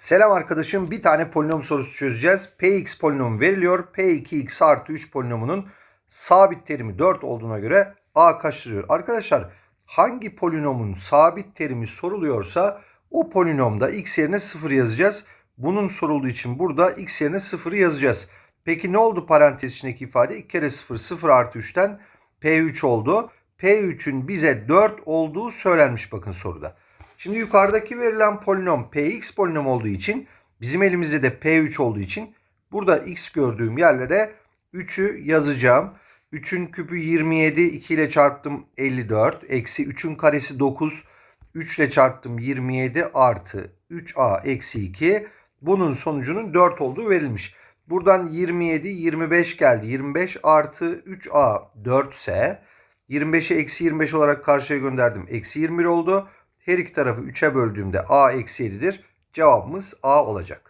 Selam arkadaşım. Bir tane polinom sorusu çözeceğiz. Px polinomu veriliyor. P2x artı 3 polinomunun sabit terimi 4 olduğuna göre a kaçtırıyor. Arkadaşlar hangi polinomun sabit terimi soruluyorsa o polinomda x yerine 0 yazacağız. Bunun sorulduğu için burada x yerine 0'ı yazacağız. Peki ne oldu parantez içindeki ifade? 2 kere 0 0 artı 3'ten P3 oldu. P3'ün bize 4 olduğu söylenmiş bakın soruda. Şimdi yukarıdaki verilen polinom px polinom olduğu için bizim elimizde de p3 olduğu için burada x gördüğüm yerlere 3'ü yazacağım. 3'ün küpü 27 2 ile çarptım 54 eksi 3'ün karesi 9 3 ile çarptım 27 artı 3a eksi 2 bunun sonucunun 4 olduğu verilmiş. Buradan 27 25 geldi 25 artı 3a 4 ise 25'i eksi 25 olarak karşıya gönderdim. Eksi 21 oldu. Her iki tarafı 3'e böldüğümde a eksi 7'dir. Cevabımız a olacak.